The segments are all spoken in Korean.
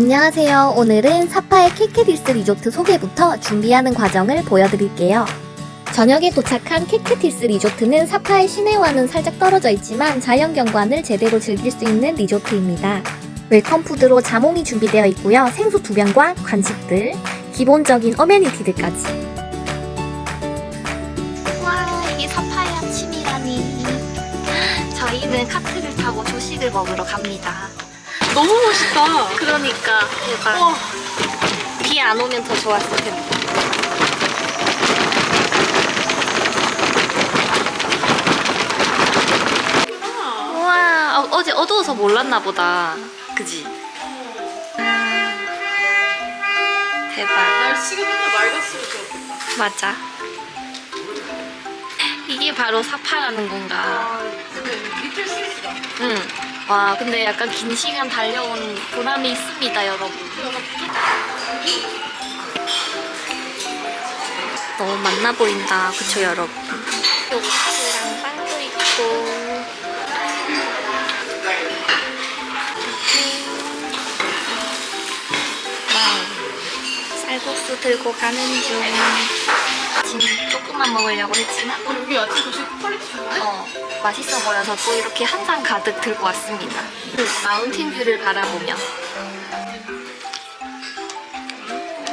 안녕하세요. 오늘은 사파의 케케디스 리조트 소개부터 준비하는 과정을 보여드릴게요. 저녁에 도착한 케케디스 리조트는 사파의 시내와는 살짝 떨어져 있지만 자연경관을 제대로 즐길 수 있는 리조트입니다. 웰컴 푸드로 자몽이 준비되어 있고요. 생수 두 병과 간식들, 기본적인 어메니티들까지. 와, 이게 사파의 아침이라니. 저희는 카트를 타고 조식을 먹으러 갑니다. 너무 멋있다. 그러니까 대박. 와, 비 안 오면 더 좋았을 텐데. 우와, 어, 어제 어두워서 몰랐나 보다. 그지? 대박. 날씨가 맨날 맑았으면 좋겠다. 맞아. 이게 바로 사파라는 건가? 아, 근데 리틀 스위스다. 응. 와, 근데 약간 긴 시간 달려온 보람이 있습니다, 여러분. 너무 맛나 보인다. 그쵸, 여러분? 요거트랑 빵도 있고. 와우. 쌀국수 들고 가는 중. 지금 조금만 먹으려고 했지만 어, 여기 아침 조식 퀄리티 좋네. 어, 맛있어 보여서 또 이렇게 한상 가득 들고 왔습니다. 그 마운틴 뷰를 바라보며.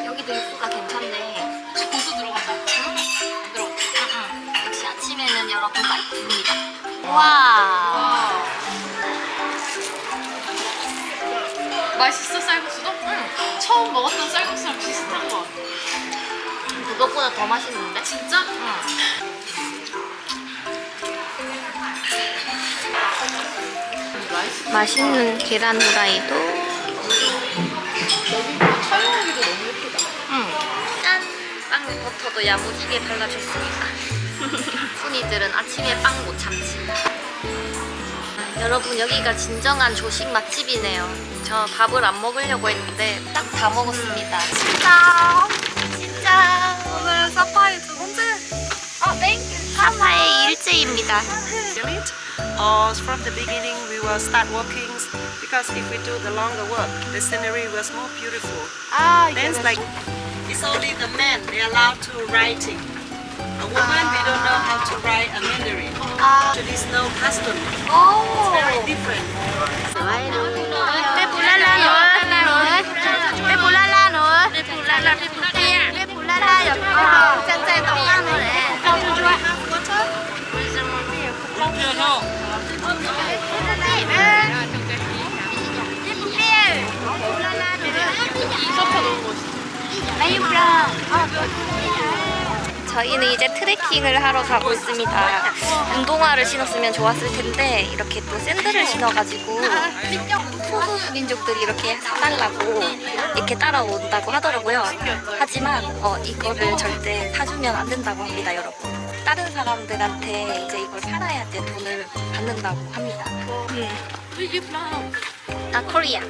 여기도 입구가 괜찮네. 고수 들어간다. 응? 들어갔다. 응, 응. 역시 아침에는 여러분 파이트입니다. 와. 와. 맛있어, 쌀국수도? 응. 처음 먹었던 쌀국수랑 비슷한 거 같아. 그것보다 더 맛있는데? 진짜? 응. 맛있는 계란 후라이도. 여기 촬영하기도 너무 예쁘다. 응. 짠! 빵 버터도 야무지게 발라줬습니다. 순이들은 아침에 빵 못 참지. 아, 여러분 여기가 진정한 조식 맛집이네요. 저 밥을 안 먹으려고 했는데 딱 다 먹었습니다. 진짜 진짜 오늘 사파이 두 번째. 어, 땡. 사파의 일제입니다. it or from the beginning we will start walking because if we do the longer walk, the scenery was more beautiful. Ah, then yes. like it's only the men they are allowed to writing. A woman ah. we don't know how to write a Mandarin. Ah. Actually, no custom. Oh, it's very oh. different. I know. 너무 멋있어. 저희는 이제 트레킹을 하러 가고 있습니다. 운동화를 신었으면 좋았을 텐데 이렇게 또 샌들을 신어가지고 소수 민족들이 이렇게 사달라고 이렇게 따라온다고 하더라고요. 하지만 어, 이거를 절대 사주면 안 된다고 합니다, 여러분. 다른 사람들한테 이제 이걸 팔아야 돼 돈을 받는다고 합니다. 아, 코리아.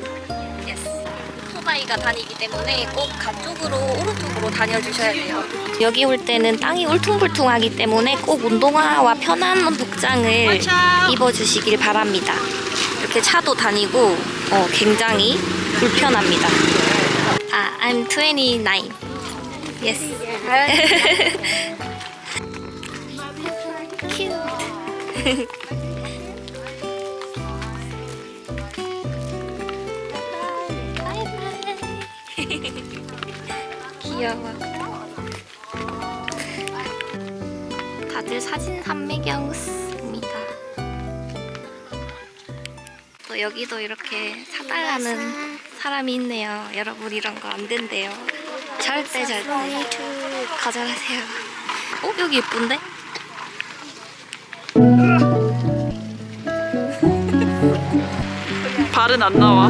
오토바이가 다니기 때문에 꼭 가쪽으로 오른쪽으로 다녀주셔야 돼요. 여기 올 때는 땅이 울퉁불퉁하기 때문에 꼭 운동화와 편한 복장을 입어주시길 바랍니다. 이렇게 차도 다니고 어, 굉장히 불편합니다. 아, I'm 29. Yes. Cute. 귀여워. 다들 사진 한매경습니다. 또 여기도 이렇게 사달라는 사람이 있네요. 여러분 이런 거 안 된대요. 절대 절대 거절하세요. 어 여기 예쁜데? 발은 안 나와.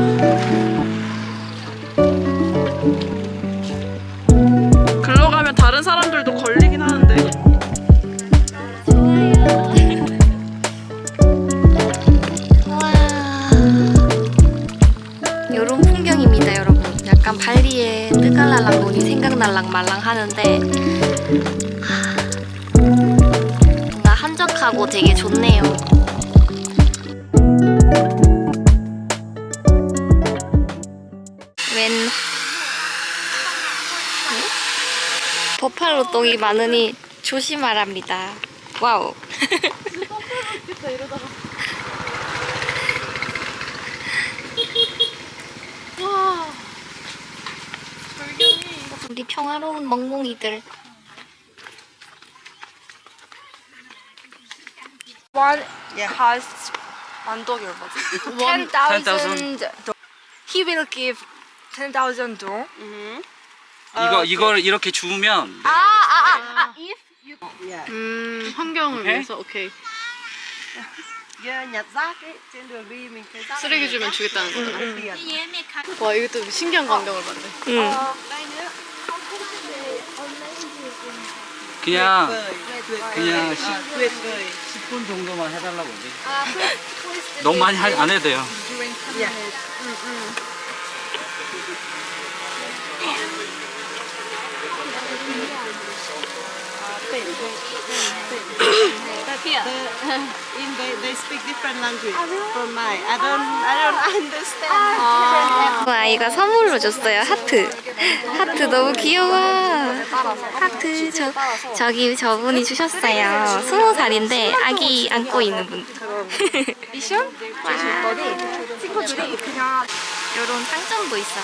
다른 사람들도 걸리긴 하는데. 와. 요런 풍경입니다, 여러분. 약간 발리의 뜨갈랄랑 논이 생각날랑 말랑 하는데 하, 뭔가 한적하고 되게 좋네요. 버팔로 똥이 많으니 조심하랍니다. 와우. 우리 평화로운 멍멍이들. One Yeah. costs 얼마지? One- 10,000 He will give 10,000 dong. Mm-hmm. 이거 이걸 이렇게 주우면 아, 아, 아, if you. 음 환경을 오케이. 위해서 오케이. Yeah, nhặt rác ấy, trên đường đi mình thấy rác. 쓰레기 주면 주겠다는 거잖아. Tiền. 와 이것도 신기한 광경을 봤네. Đây nữa. 그냥 Tuyệt vời. 그냥 À, 시- tuyệt vời. 10분 정도만 해달라고 그러지. 너무 많이 할- 안 해도 돼요. Yeah. The, in they, they speak different language from mine. I don't I don't understand. 그 아이가 선물로 줬어요. 하트. 하트 너무 귀여워. 하트 저 저기 저분이 주셨어요. 스무 살인데 아기 안고 있는 분. 미션? 어디? 친구들이 그냥 이런 상점도 있어.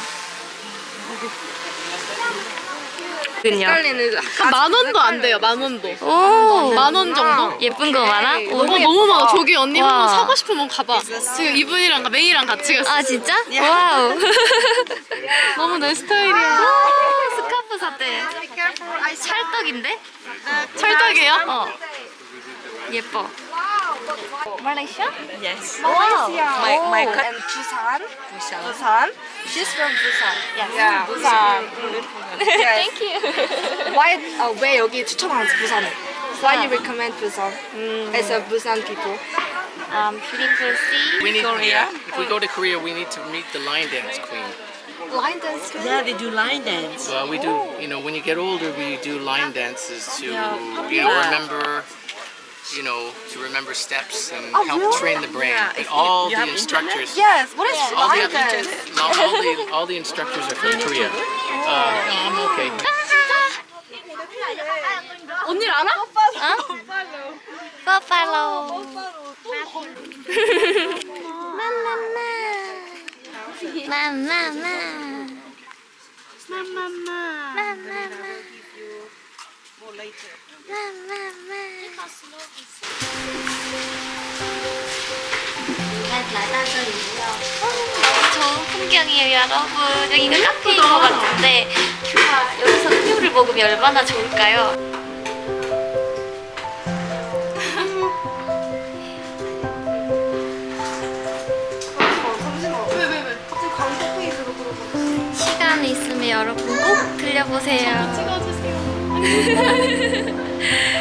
헷갈리는 만 원도 안 돼요. 만 원도. 오. 만 원 정도. 예쁜 거 많아? 오. 너무 너무 많아. 저기 언니 와. 한번 사고 싶으면 가봐. 지금 이분이랑 메이랑 같이 갔어. 아 진짜? 와우. 너무 내 스타일이야. 아, 스카프 샀대. 찰떡인데? 찰떡이에요? 어. 예뻐. 말레이시아? Yes. 와우. My my cousin and Busan. Busan. She's from Busan. Yeah, Busan. yes. Thank you. Why? 어, 왜 여기 추천하는지 부산을? Why you recommend Busan as a Busan people? Um, beautiful sea. We need, yeah, if we go to Korea, we need to meet the line dance queen. Line dance. Yeah, they do line dance. Well, we do, you know, when you get older, we do line dances to, you know, remember, you know, to remember steps and help train the brain. But all the instructors, Yes. What is all the, line dance? no, all the, all the instructors are from Korea. Uh, no, I'm okay. 언니 알아? 버팔로. 마마마. 마마마. 마마마. More later. 너무 좋은 풍경이에요, 여러분. 여기가 카페인 것 같은데 와, 여기서 뷰를 먹으면 얼마나 좋을까요? 시간이 있으면 여러분 꼭 들려보세요. 찍어주세요.